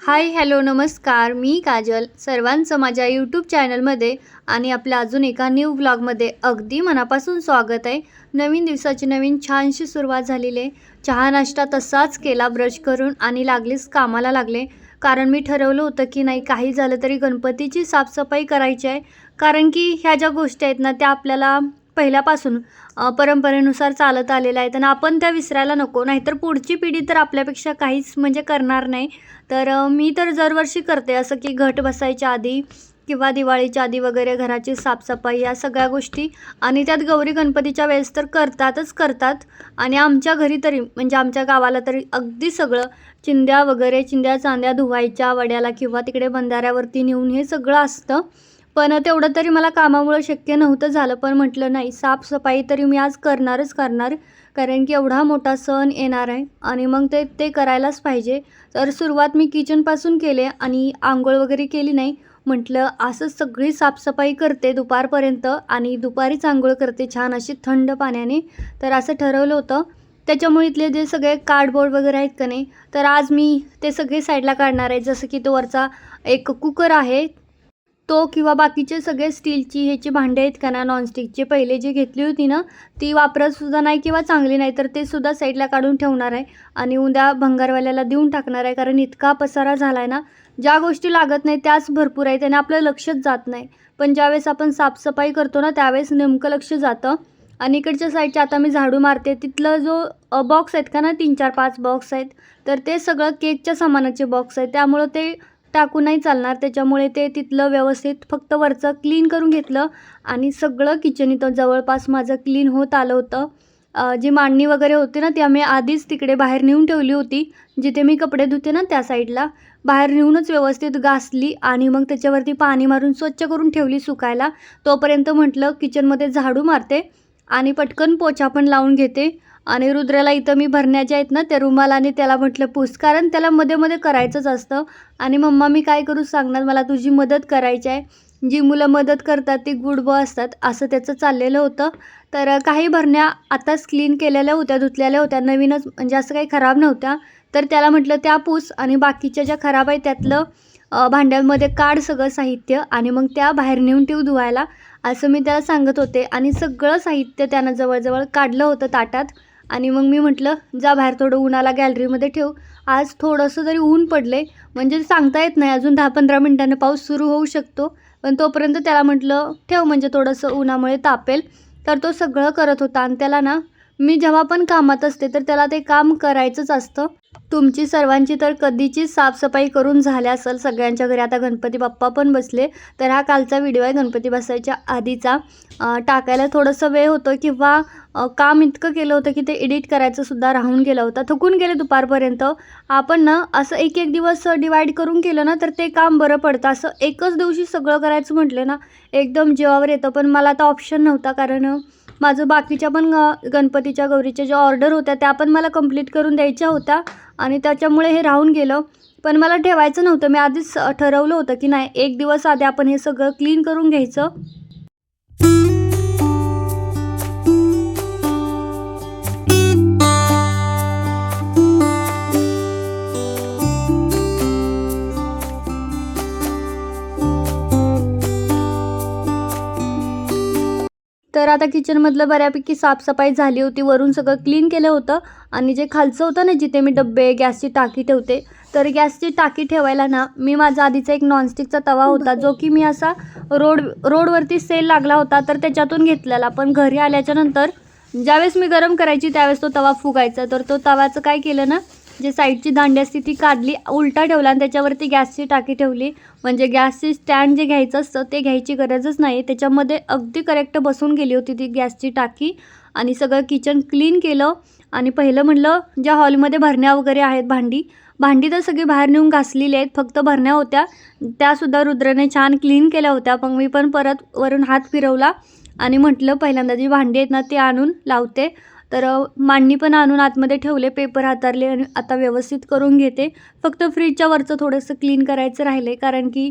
Hi hello नमस्कार. मी काजल सर्वांचं माझ्या यूट्यूब चॅनलमध्ये आणि आपल्या अजून एका न्यू ब्लॉगमध्ये अगदी मनापासून स्वागत आहे. नवीन दिवसाची नवीन छानशी सुरुवात झालेली आहे. चहा नाश्ता तसाच केला ब्रश करून आणि लागलीच कामाला लागले. कारण मी ठरवलं होतं की नाही काही झालं तरी गणपतीची साफसफाई करायची आहे. कारण की ह्या ज्या गोष्टी आहेत ना त्या आपल्याला पहिल्यापासून परंपरेनुसार चालत आलेलं आहे. त्यांना आपण त्या विसरायला नको. नाहीतर पुढची पिढी तर आपल्यापेक्षा काहीच म्हणजे करणार नाही. तर मी तर दरवर्षी करते. असं की घट बसायच्या आधी किंवा दिवाळीच्या आधी वगैरे घराची साफसफाई या सगळ्या गोष्टी. आणि त्यात गौरी गणपतीच्या वेळेस तर करतातच करतात. आणि आमच्या घरी तरी म्हणजे आमच्या गावाला तरी अगदी सगळं चिंध्या वगैरे चिंध्या चांद्या धुवायच्या वड्याला किंवा तिकडे बंधाऱ्यावरती नेऊन हे सगळं असतं. पण तेवढं तरी मला कामामुळं शक्य नव्हतं झालं पण म्हटलं नाही साफसफाई तरी मी आज करणारच करणार कारण की एवढा मोठा सण येणार आहे आणि मग ते ते करायलाच पाहिजे. तर सुरुवात मी किचनपासून केले आणि आंघोळ वगैरे केली नाही. म्हटलं असं सगळी साफसफाई करते दुपारपर्यंत आणि दुपारीच आंघोळ करते छान अशी थंड पाण्याने. तर असं ठरवलं होतं. त्याच्यामुळे इथले जे सगळे कार्डबोर्ड वगैरे आहेत का नाही तर आज मी ते सगळे साईडला काढणार आहे. जसं की तो वरचा एक कुकर आहे तो किंवा बाकीचे सगळे स्टीलची ह्याची भांडे आहेत का ना नॉनस्टिकचे पहिले जे घेतली होती ना ती वापरतसुद्धा नाही किंवा चांगली नाही तर ते सुद्धा साईडला काढून ठेवणार आहे आणि उद्या भंगारवाल्याला देऊन टाकणार आहे कारण इतका पसारा झाला आहे ना ज्या गोष्टी लागत नाही त्याच भरपूर आहेत आणि आपलं लक्षच जात नाही. पण ज्यावेळेस आपण साफसफाई करतो ना त्यावेळेस नेमकं लक्ष जातं. आणि इकडच्या साईडच्या आता मी झाडू मारते तिथलं जो बॉक्स आहेत का ना तीन चार पाच बॉक्स आहेत तर ते सगळं केकच्या सामानाचे बॉक्स आहेत त्यामुळं ते टाकून नाही चालणार. त्याच्यामुळे ते तिथलं व्यवस्थित फक्त वरचं क्लीन करून घेतलं आणि सगळं किचन इथं जवळपास माझं क्लीन होत आलं होतं. जी मांडणी वगैरे होती ना ती आम्ही आधीच तिकडे बाहेर नेऊन ठेवली होती. जिथे मी कपडे धुते ना त्या साईडला बाहेर नेऊनच व्यवस्थित घासली आणि मग त्याच्यावरती पाणी मारून स्वच्छ करून ठेवली सुकायला. तोपर्यंत म्हटलं किचनमध्ये झाडू मारते आणि पटकन पोछा पण लावून घेते. आणि रुद्राला इथं मी भरण्याच्या आहेत ना त्या रुमालाने त्याला म्हटलं पूस. कारण त्याला मध्ये मध्ये करायचंच असतं. आणि मम्मा मी काय करू सांगणार? मला तुझी मदत करायची आहे. जी मुलं मदत करतात ती गुड असतात. असं त्याचं चाललेलं होतं. तर काही भरण्या आताच क्लीन केलेल्या होत्या धुतलेल्या होत्या. नवीनच म्हणजे असं काही खराब नव्हत्या. तर त्याला म्हटलं त्या पूस आणि बाकीच्या ज्या खराब आहे त्यातलं भांड्यांमध्ये काढ सगळं साहित्य आणि मग त्या बाहेर नेऊन ठेवू धुवायला. असं मी त्याला सांगत होते. आणि सगळं साहित्य त्यानं जवळजवळ काढलं होतं ताटात. आणि मग मी म्हटलं जा बाहेर थोडं उन्हाला गॅलरीमध्ये ठेव. आज थोडंसं जरी ऊन पडले म्हणजे सांगता येत नाही अजून दहा पंधरा मिनटानं पाऊस सुरू होऊ शकतो. पण तोपर्यंत त्याला म्हटलं ठेव म्हणजे थोडंसं उन्हामुळे तापेल. तर तो सगळं करत होता आणि त्याला ना मी जेव्हा पण कामात असते तर त्याला ते काम करायचंच असतं. तुमची सर्वांची तर कधीची साफसफाई करून झाल्या असेल सगळ्यांच्या घरी. आता गणपती बाप्पा पण बसले तर हा कालचा व्हिडिओ आहे गणपती बसायच्या आधीचा. टाकायला थोडंसं वेळ होतो किंवा काम इतकं केलं होतं की ते एडिट करायचं सुद्धा राहून गेलं होतं. थकून गेले दुपारपर्यंत. आपण ना असं एक एक दिवस डिवाईड करून केलं ना तर ते काम बरं पडतं. असं एकच दिवशी सगळं करायचं म्हटलं ना एकदम जीवावर येतं. पण मला आता ऑप्शन नव्हता कारण माझं बाकीच्या पण गणपतीच्या गौरीच्या ज्या ऑर्डर होत्या त्या पण मला कंप्लीट करून द्यायच्या होत्या आणि त्याच्यामुळे हे राहून गेलं. पण मला ठेवायचं नव्हतं. मी आधीच ठरवलं होतं की नाही एक दिवस आधी आपण हे सगळं क्लीन करून घ्यायचं. तर आता किचनमधलं बऱ्यापैकी साफसफाई झाली होती. वरून सगळं क्लीन केलं होतं. आणि जे खालचं होतं ना जिथे मी डब्बे गॅसची टाकी ठेवते तर गॅसची टाकी ठेवायला ना मी माझा आधीचा एक नॉनस्टिकचा तवा होता जो की मी असा रोड रोडवरती सेल लागला होता तर त्याच्यातून घेतलेला. पण घरी आल्याच्यानंतर ज्यावेळेस मी गरम करायची त्यावेळेस तो तवा फुगायचा. तर तो तवाचं काय केलं ना जे साईडची दांडी असते ती काढली उलटा ठेवला आणि त्याच्यावरती गॅसची टाकी ठेवली. म्हणजे गॅसची स्टँड जे घ्यायचं असतं ते घ्यायची गरजच नाही. त्याच्यामध्ये अगदी करेक्ट बसून गेली होती ती गॅसची टाकी आणि सगळं किचन क्लीन केलं. आणि पहिलं म्हणलं ज्या हॉलमध्ये भरण्या वगैरे आहेत भांडी भांडी तर सगळी बाहेर नेऊन घासलेली आहेत फक्त भरण्या होत्या. त्यासुद्धा रुद्रने छान क्लीन केल्या होत्या. मग मी पण परत वरून हात फिरवला आणि म्हटलं पहिल्यांदा जी भांडी आहेत ना ती आणून लावते. तर मांडणी पण आणून आतमध्ये ठेवले पेपर हातारले आणि आता व्यवस्थित करून घेते. फक्त फ्रीजच्या वरचं थोडंसं क्लीन करायचं राहिले कारण की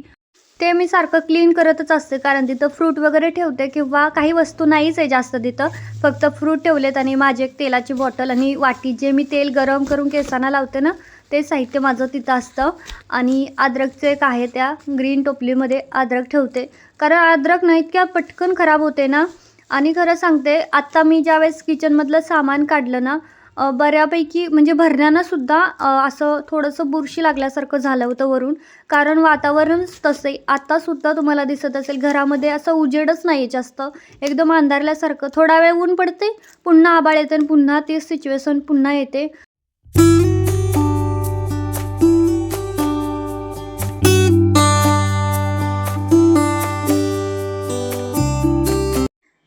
ते मी सारखं क्लीन करतच असते. कारण तिथं फ्रूट वगैरे ठेवते किंवा काही वस्तू नाहीच आहे जास्त तिथं. फक्त फ्रूट ठेवलेत आणि माझी एक तेलाची बॉटल आणि वाटी जे मी तेल गरम करून केसांना लावते ना ते साहित्य माझं तिथं असतं. आणि अद्रकचं एक आहे त्या ग्रीन टोपलीमध्ये अद्रक ठेवते. कारण अद्रक ना इतक्या पटकन खराब होते ना आणि खरं सांगते आत्ता मी ज्यावेळेस किचनमधलं सामान काढलं ना बऱ्यापैकी म्हणजे भरण्यानंसुद्धा असं थोडंसं बुरशी लागल्यासारखं झालं होतं वरून. कारण वातावरणच तसं आहे आत्तासुद्धा तुम्हाला दिसत असेल घरामध्ये असं उजेडच नाही आहे जास्त. एकदम अंधारल्यासारखं. थोडा वेळ ऊन पडते पुन्हा आबाळ येते आणि पुन्हा तीच सिच्युएशन पुन्हा येते.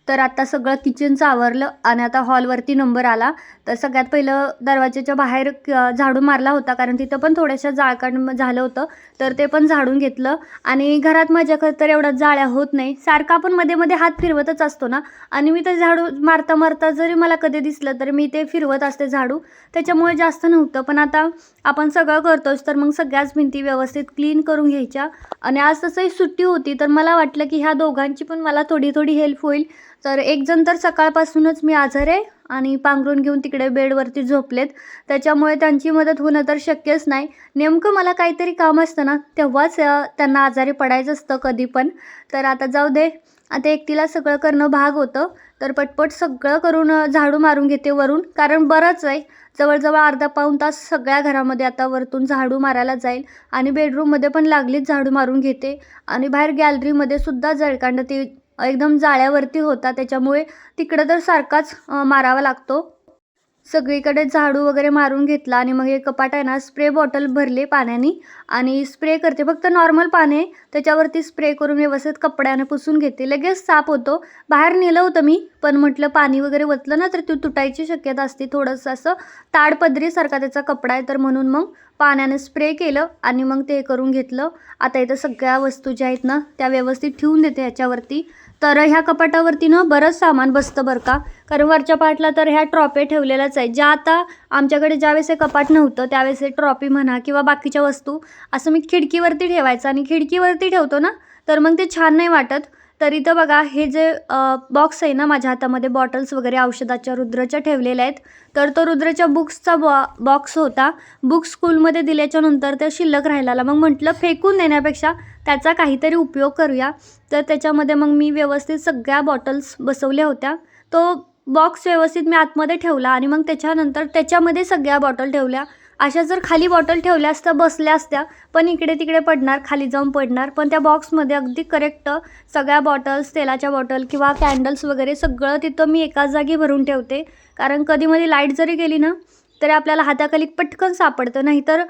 तर आता सगळं किचनचं आवरलं आणि आता हॉलवरती नंबर आला. तर सगळ्यात पहिलं दरवाजाच्या बाहेर क- झाडू मारला होता कारण तिथं पण थोड्याशा जाळकाण झालं होतं. तर ते पण झाडून घेतलं. आणि घरात माझ्याकडे तर एवढ्या जाळ्या होत नाही. सारखा आपण मध्ये मध्ये हात फिरवतच असतो ना. आणि मी ते झाडू मारता मारता जरी मला कधी दिसलं तर मी ते फिरवत असते झाडू. त्याच्यामुळे जास्त नव्हतं. पण आता आपण सगळं करतोच तर मग सगळ्याच भिंती व्यवस्थित क्लीन करून घ्यायच्या. आणि आज तसंही सुट्टी होती तर मला वाटलं की ह्या दोघांची पण मला थोडी थोडी हेल्प होईल. तर एकजण तर सकाळपासूनच मी आजार आहे आणि पांघरून घेऊन तिकडे बेडवरती झोपलेत. त्याच्यामुळे त्यांची मदत होणं तर शक्यच नाही. नेमकं मला काहीतरी काम असतं ना तेव्हाच त्यांना आजारी पडायचं असतं कधी पण. तर आता जाऊ दे. आता एकटीला सगळं करणं भाग होतं. तर पटपट सगळं करून झाडू मारून घेते वरून. कारण बरंच आहे. जवळजवळ अर्धा पाऊण तास सगळ्या घरामध्ये आता वरतून झाडू मारायला जाईल. आणि बेडरूममध्ये पण लागलीच झाडू मारून घेते. आणि बाहेर गॅलरीमध्ये सुद्धा जळकांड ती एकदम जाळ्यावरती होता त्याच्यामुळे तिकडं तर सारखाच मारावा लागतो. सगळीकडे झाडू वगैरे मारून घेतला आणि मग हे कपाट आहे ना स्प्रे बॉटल भरले पाण्याने आणि स्प्रे करते. फक्त नॉर्मल पाणी आहे त्याच्यावरती स्प्रे करून व्यवस्थित कपड्याने पुसून घेते. लगेच साफ होतो. बाहेर नेलं होतं मी पण म्हटलं पाणी वगैरे वतलं ना तर ती तुटायची शक्यता असते. थोडंसं असं ताडपदरीसारखा त्याचा कपडा आहे तर म्हणून मग पाण्याने स्प्रे केलं आणि मग ते करून घेतलं. आता इथं सगळ्या वस्तू ज्या आहेत ना त्या व्यवस्थित ठेवून देते ह्याच्यावरती. तर ह्या कपाटावरती ना बरंच सामान बसतं बरं का? कारण वरच्या पाटला तर ह्या ट्रॉफी ठेवलेल्याच आहे ज्या आता आमच्याकडे ज्यावेळेस हे कपाट नव्हतं त्यावेळेस हे ट्रॉफी म्हणा किंवा बाकीच्या वस्तू असं मी खिडकीवरती ठेवायचं. आणि खिडकीवरती ठेवतो ना तर मग ते छान नाही वाटत. तर इथं बघा हे जे बॉक्स आहे ना माझ्या हातामध्ये बॉटल्स वगैरे औषधाच्या रुद्रच्या ठेवलेल्या आहेत. तर तो रुद्रच्या बुक्सचा बॉ बॉक्स होता. बुक्स स्कूलमध्ये दिल्याच्या नंतर ते शिल्लक राहिलेला. मग म्हटलं फेकून देण्यापेक्षा त्याचा काहीतरी उपयोग करूया. तर त्याच्यामध्ये मग मी व्यवस्थित सगळ्या बॉटल्स बसवल्या होत्या. तो बॉक्स व्यवस्थित मी आतमध्ये ठेवला आणि मग त्याच्यानंतर त्याच्यामध्ये सगळ्या बॉटल ठेवल्या. अशा जर खाली बॉटल ठेवल्या असत्या बसल्या असत्या पण इकडे तिकडे पडणार खाली जाऊन पडणार पण त्या बॉक्समध्ये अगदी करेक्ट सगळ्या बॉटल्स तेलाच्या बॉटल किंवा कॅन्डल्स वगैरे सगळं तिथं मी एकाच जागी भरून ठेवते. कारण कधीमध्ये लाइट जरी गेली ना तरी आपल्याला हाताखाली पटकन सापडतं. नाहीतर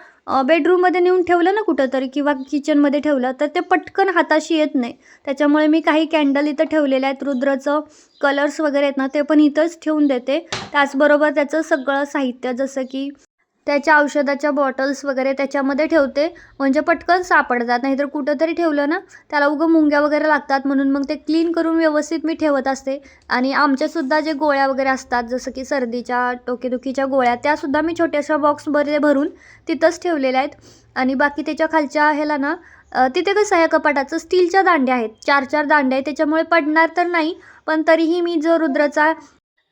बेडरूममध्ये नेऊन ठेवलं ना कुठंतरी किंवा किचनमध्ये ठेवलं तर ते पटकन हाताशी येत नाही. त्याच्यामुळे मी काही कॅन्डल इथं ठेवलेले आहेत. रुद्राचं कलर्स वगैरे आहेत ना ते पण इथंच ठेवून देते. त्याचबरोबर त्याचं सगळं साहित्य जसं की त्याच्या औषधाच्या बॉटल्स वगैरे त्याच्यामध्ये ठेवते. म्हणजे पटकन सापडतात नाहीतर कुठंतरी ठेवलं ना त्याला उगं मुंग्या वगैरे लागतात म्हणून मग ते क्लीन करून व्यवस्थित मी ठेवत असते. आणि आमच्यासुद्धा जे गोळ्या वगैरे असतात जसं की सर्दीच्या डोकेदुखीच्या गोळ्या त्यासुद्धा मी छोट्याशा बॉक्समध्ये भरून तिथंच ठेवलेल्या आहेत. आणि बाकी त्याच्या खालच्या ह्याला ना तिथे कसं आहे कपाटाचं स्टीलच्या दांड्या आहेत. चार चार दांड्या आहेत त्याच्यामुळे पडणार तर नाही पण तरीही मी जो रुद्राचा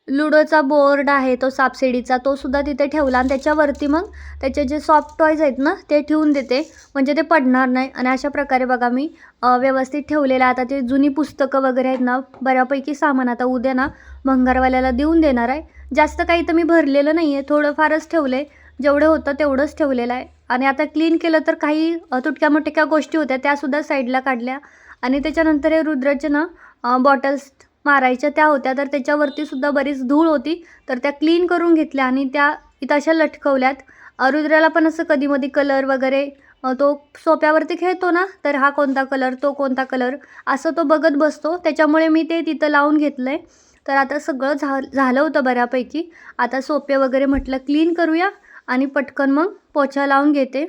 लुडोचा बोर्ड आहे तो सापशिडीचा तो सुद्धा तिथे ठेवला आणि त्याच्यावरती मग त्याचे जे सॉफ्ट टॉईज आहेत ना ते ठेवून देते. म्हणजे ते पडणार नाही. आणि अशा प्रकारे बघा मी व्यवस्थित ठेवलेलं आहे. आता ते जुनी पुस्तकं वगैरे आहेत ना बऱ्यापैकी सामान आता उद्या ना भंगारवाल्याला देऊन देणार आहे. जास्त काही तर मी भरलेलं नाही आहे थोडंफारच ठेवलं आहे जेवढं होतं तेवढंच ठेवलेलं आहे. आणि आता क्लीन केलं तर काही तुटक्या मुटक्या गोष्टी होत्या त्यासुद्धा साईडला काढल्या. आणि त्याच्यानंतर हे रुद्राचे ना बॉटल्स मारायच्या त्या होत्या तर त्याच्यावरती सुद्धा बरीच धूळ होती. तर त्या क्लीन करून घेतल्या आणि त्या इथं अशा लटकवल्यात. रुद्राला पण असं कधीमधी कलर वगैरे तो सोप्यावरती खेळतो ना तर हा कोणता कलर तो कोणता कलर असं तो बघत बसतो. त्याच्यामुळे मी ते तिथं लावून घेतलं आहे तर आता सगळं झा झालं होतं बऱ्यापैकी. आता सोपे वगैरे म्हटलं क्लीन करूया आणि पटकन मग पोछा लावून घेते.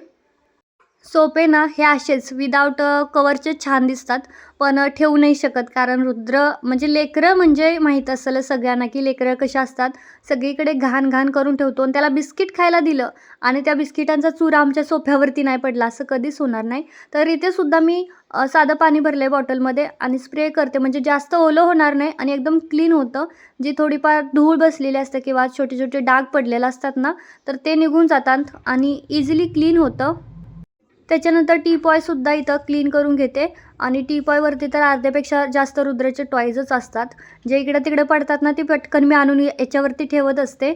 सोपे ना? हे असेच. विदाऊट कवरचे छान दिसतात. पण ठेवू नाही शकत. कारण रुद्र म्हणजे लेकरं म्हणजे माहीत असलं सगळ्यांना की लेकरं कशा असतात. सगळीकडे घाण घाण करून ठेवतो आणि त्याला बिस्किट खायला दिलं. आणि त्या बिस्किटांचा चूर आमच्या सोफ्यावरती नाही पडला असं कधीच होणार नाही. तर इथे सुद्धा मी साधं पाणी भरलं आहे बॉटलमध्ये आणि स्प्रे करते. म्हणजे जास्त ओलं होणार नाही आणि एकदम क्लीन होतं. जी थोडीफार धूळ बसलेली असते किंवा छोटे छोटे डाग पडलेले असतात ना तर ते निघून जातात आणि इझिली क्लीन होतं. त्याच्यानंतर टी पॉयसुद्धा इथं क्लीन करून घेते. आणि टी पॉयवरती तर अर्ध्यापेक्षा जास्त रुद्राचे टॉयजच असतात. जे इकडं तिकडे पडतात ना ते पटकन मी आणून याच्यावरती ठेवत असते.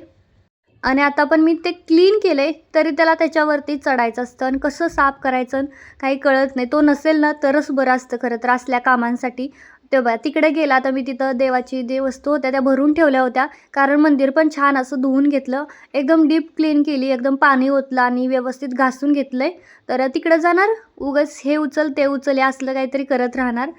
आणि आता पण मी ते क्लीन केले तरी त्याला त्याच्यावरती चढायचं असतं. आणि कसं साफ करायचं आणि काही कळत नाही. तो नसेल ना तरच बरं असतं खरं तर असल्या कामांसाठी. तेव्हा तिकडे गेला तर मी तिथं देवाची जे वस्तू होत्या त्या भरून ठेवल्या होत्या. कारण मंदिर पण छान असं धुवून घेतलं. एकदम डीप क्लीन केली एकदम पाणी ओतलं आणि व्यवस्थित घासून घेतलं आहे तर तिकडं जाणार. उगस हे उचल ते उचल असलं काहीतरी करत राहणार.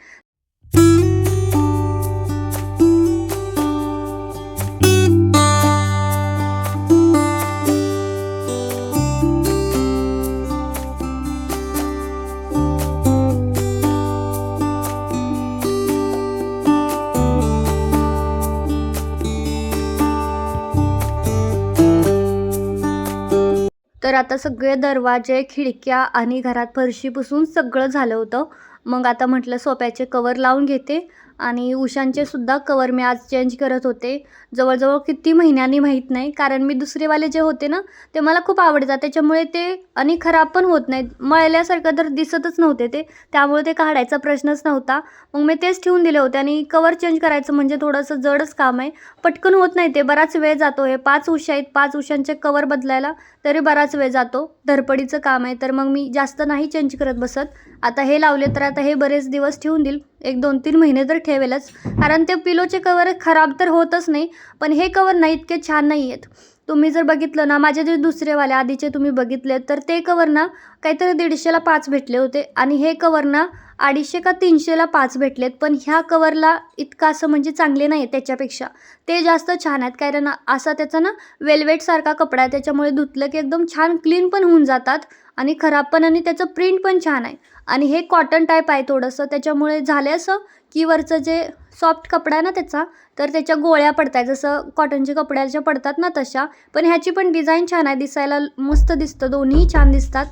तर आता सगळे दरवाजे खिडक्या आणि घरात फरशी पुसून सगळं झालं होतं. मग आता म्हटलं सोप्याचे कवर लावून घेते. आणि उशांचे सुद्धा कवर मी आज चेंज करत होते. जवळजवळ किती महिन्यांनी माहीत नाही कारण मी दुसरेवाले जे होते ना ते मला खूप आवडतात. त्याच्यामुळे ते आणि खराब पण होत नाहीत. मळल्यासारखं तर दिसतच नव्हते ते. त्यामुळे ते काढायचा प्रश्नच नव्हता. मग मी तेच ठेवून दिले होते आणि कवर चेंज करायचं म्हणजे थोडंसं जडच काम आहे. पटकन होत नाही ते. बराच वेळ जातो हे. पाच उशा आहेत. पाच उशांचे कवर बदलायला तरी बराच वेळ जातो. धडपडीचं काम आहे. तर मग मी जास्त नाही चेंज करत बसत. आता हे लावले तर आता हे बरेच दिवस ठेवून देईल. एक दोन तीन महिने तर ठेवेलच. कारण ते पिलोचे कवर खराब तर होतच नाही पण हे कवर नाही इतके छान नाही आहेत. तुम्ही जर बघितलं ना माझे जे दुसरेवाले आधीचे तुम्ही बघितले तर ते कवर ना काहीतरी दीडशेला पाच भेटले होते. आणि हे कवर ना अडीचशे का तीनशेला पाच भेटलेत पण ह्या कवरला इतकं असं म्हणजे चांगले नाही त्याच्यापेक्षा. ते जास्त छान आहेत कारण असा त्याचा ना वेल्वेटसारखा कपडा आहे त्याच्यामुळे धुतलं की एकदम छान क्लीन पण होऊन जातात आणि खराब पण आणि त्याचं प्रिंट पण छान आहे. आणि हे कॉटन टाईप आहे थोडंसं. त्याच्यामुळे झाले असं की वरचं जे सॉफ्ट कपडा आहे ना त्याचा तर त्याच्या गोळ्या पडत आहे जसं कॉटनच्या कपड्याच्या पडतात ना तशा. पण ह्याची पण डिझाईन छान आहे. दिसायला मस्त दिसतं. दोन्ही छान दिसतात.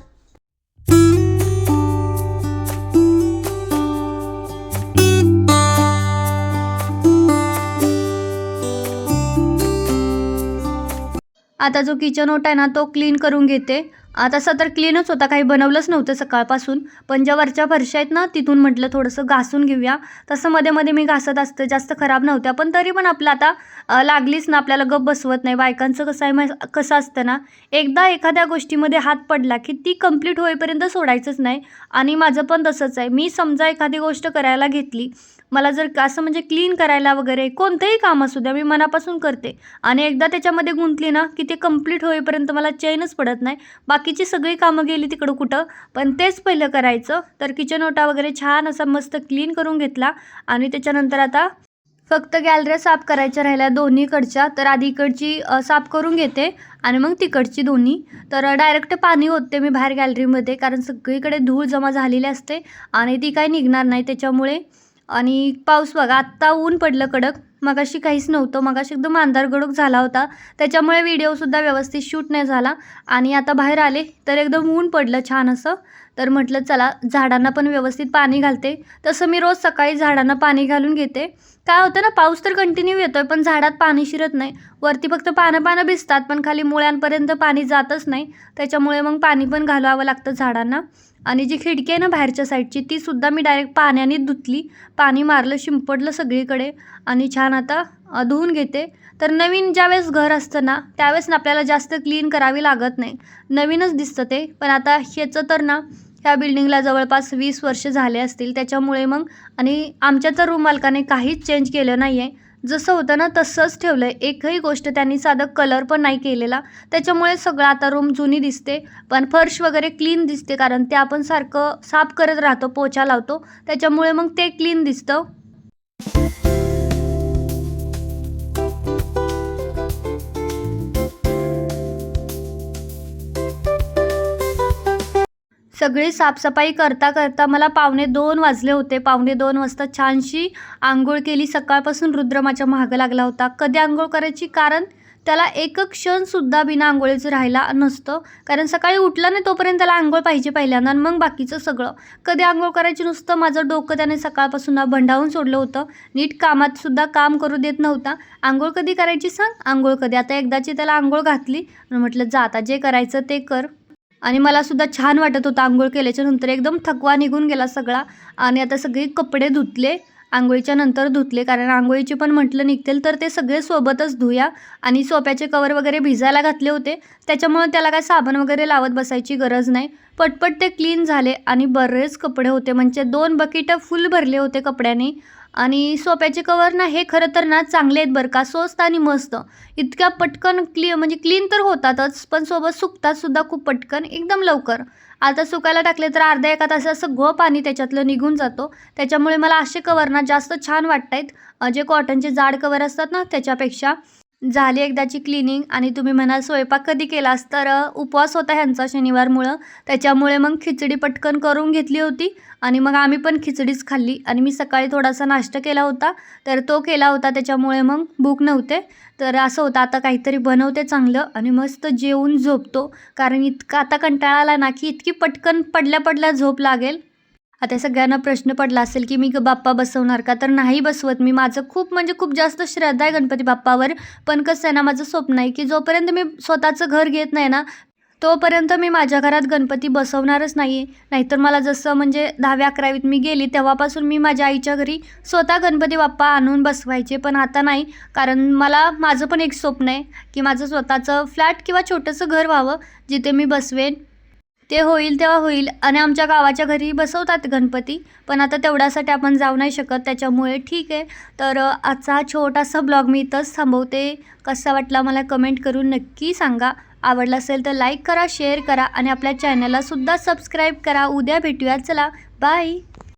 आता जो किचन ओटा आहे ना तो क्लीन करून घेते. तसं तर क्लीनच होता. काही बनवलंच नव्हतं सकाळपासून. पण ज्या वरच्या फरशा आहेत ना तिथून म्हटलं थोडंसं घासून घेऊया. तसं मध्ये मध्ये मी घासत असते. जास्त खराब नव्हत्या. पण तरी पण आपलं आता लागलीच ना. आपल्याला गप बसवत नाही. बायकांचं कसं आहे मा- कसं असतं ना एकदा एखाद्या गोष्टीमध्ये हात पडला की ती कंप्लीट होईपर्यंत सोडायचंच नाही. आणि माझं पण तसंच आहे. मी समजा एखादी गोष्ट करायला घेतली मला जर असं म्हणजे क्लीन करायला वगैरे कोणतंही काम असू द्या मी मनापासून करते. आणि एकदा त्याच्यामध्ये गुंतली ना की ते कंप्लीट होईपर्यंत मला चैनच पडत नाही. बाकीची सगळी कामं गेली तिकडं कुठं पण तेच पहिलं करायचं. तर किचन ओटा वगैरे छान असा मस्त क्लीन करून घेतला. आणि त्याच्यानंतर आता फक्त गॅलऱ्या साफ करायच्या राहिल्या दोन्हीकडच्या. तर आधी इकडची साफ करून घेते आणि मग तिकडची दोन्ही. तर डायरेक्ट पाणी होते मी बाहेर गॅलरीमध्ये कारण सगळीकडे धूळ जमा झालेली असते आणि ती काही निघणार नाही. त्याच्यामुळे आणि पाऊस बघा आत्ता ऊन पडलं कडक. मगाशी काहीच नव्हतं. मगाशी एकदम अंधार गडूक झाला होता. त्याच्यामुळे व्हिडिओसुद्धा व्यवस्थित शूट नाही झाला. आणि आता बाहेर आले तर एकदम ऊन पडलं छान असं. तर म्हटलं चला झाडांना पण व्यवस्थित पाणी घालते. तसं मी रोज सकाळी झाडांना पाणी घालून घेते. काय होतं ना पाऊस तर कंटिन्यू येतो आहे पण झाडात पाणी शिरत नाही. वरती फक्त पानं पानं भिजतात पण खाली मुळ्यांपर्यंत पाणी जातच नाही. त्याच्यामुळे मग पाणी पण घालावं लागतं झाडांना. आणि जी खिडकी आहे ना बाहेरच्या साईडची तीसुद्धा मी डायरेक्ट पाण्याने धुतली. पाणी मारलं शिंपडलं सगळीकडे. आणि छान आता धुवून घेते. तर नवीन ज्यावेळेस घर असतं ना त्यावेळेस ना आपल्याला जास्त क्लीन करावी लागत नाही. नवीनच दिसतं ते. पण आता ह्याचं तर ना ह्या बिल्डिंगला जवळपास वीस वर्ष झाले असतील. त्याच्यामुळे मग आणि आमच्या तर रूम मालकाने काहीच चेंज केलं नाही आहे जसं होतं ना तसंच ठेवलं आहे एकही गोष्ट त्यांनी साधं कलर पण नाही केलेला. त्याच्यामुळे सगळं आता रूम जुनी दिसते. पण फर्श वगैरे क्लीन दिसते कारण ते आपण सारखं साफ करत राहतो पोछा लावतो. त्याच्यामुळे मग ते क्लीन दिसतं. सगळी साफसफाई करता करता मला पावणे दोन वाजले होते. पावणे दोन वाजता छानशी आंघोळ केली. सकाळपासून रुद्र माझ्या मागं लागला होता. कधी आंघोळ करायची? कारण त्याला एक क्षणसुद्धा बिना आंघोळीचं राहिला नसतं. कारण सकाळी उठला नाही तोपर्यंत त्याला आंघोळ पाहिजे पहिल्यांदा आणि मग बाकीचं सगळं. कधी आंघोळ करायची नुसतं माझं डोकं त्याने सकाळपासून भंडावून सोडलं होतं. नीट कामातसुद्धा काम करू देत नव्हता. आंघोळ कधी करायची सांग? आंघोळ कधी? आता एकदाची त्याला आंघोळ घातली. म्हटलं जा आता जे करायचं ते कर. आणि मला सुद्धा छान वाटत होतं आंघोळ केल्याच्यानंतर. एकदम थकवा निघून गेला सगळा. आणि आता सगळे कपडे धुतले. आंघोळीच्या नंतर धुतले. कारण आंघोळीचे पण म्हटलं निघतील तर ते सगळे सोबतच धुया. आणि सोप्याचे कवर वगैरे भिजायला घातले होते. त्याच्यामुळे त्याला काय साबण वगैरे लावत बसायची गरज नाही. पटपट ते क्लीन झाले आणि बरेच कपडे होते. म्हणजे दोन बकेटं फुल भरले होते कपड्याने. आणि सोप्याचे कवर ना हे खरं तर ना चांगले आहेत बरं का. स्वस्त आणि मस्त. इतक्या पटकन क्ली म्हणजे क्लीन तर होतातच पण सोबत सुकतात सुद्धा खूप पटकन एकदम लवकर. आता सुकायला टाकले तर अर्ध्या एका तास असं सगळं पाणी त्याच्यातलं निघून जातो. त्याच्यामुळे मला असे कवर ना जास्त छान वाटत आहेत जे कॉटनचे जाड कवर असतात ना त्याच्यापेक्षा झाली एकदाची क्लिनिंग आणि तुम्ही म्हणाल स्वयंपाक कधी केलास तर उपवास होता ह्यांचा शनिवारमुळं. त्याच्यामुळे मग खिचडी पटकन करून घेतली होती आणि मग आम्ही पण खिचडीच खाल्ली आणि मी सकाळी थोडासा नाश्ता केला होता. तर तो केला होता त्याच्यामुळे मग भूक नव्हते. तर असं होतं आता काहीतरी बनवते चांगलं आणि मस्त जेवून झोपतो. कारण इतका आता कंटाळा आला ना की इतकी पटकन पडल्या पडल्या झोप लागेल. आता सगळ्यांना प्रश्न पडला असेल की मी बाप्पा बसवणार का? तर नाही बसवत मी. माझं खूप म्हणजे खूप जास्त श्रद्धा आहे गणपती बाप्पावर. पण कसं आहे ना माझं स्वप्न आहे की जोपर्यंत मी स्वतःचं घर घेत नाही ना तोपर्यंत मी माझ्या घरात गणपती बसवणारच नाही नाहीतर मला जसं म्हणजे दहाव्या अकरावीत मी गेली तेव्हापासून मी माझ्या आईच्या घरी स्वतः गणपती बाप्पा आणून बसवायचे. पण आता नाही कारण मला माझं पण एक स्वप्न आहे की माझं स्वतःचं फ्लॅट किंवा छोटंसं घर व्हावं जिथे मी बसवेन. ते होईल तेव्हा होईल. आणि आमच्या गावाच्या घरी बसवतात गणपती. पण आता तेवढ्यासाठी आपण जाऊ नाही शकत. त्याच्यामुळे ठीक आहे. तर आजचा हा छोटासा ब्लॉग मी इथंच थांबवते. कसा वाटला मला कमेंट करून नक्की सांगा. आवडला असेल तर लाईक करा शेअर करा आणि आपल्या चॅनललासुद्धा सबस्क्राईब करा. उद्या भेटूया चला बाय.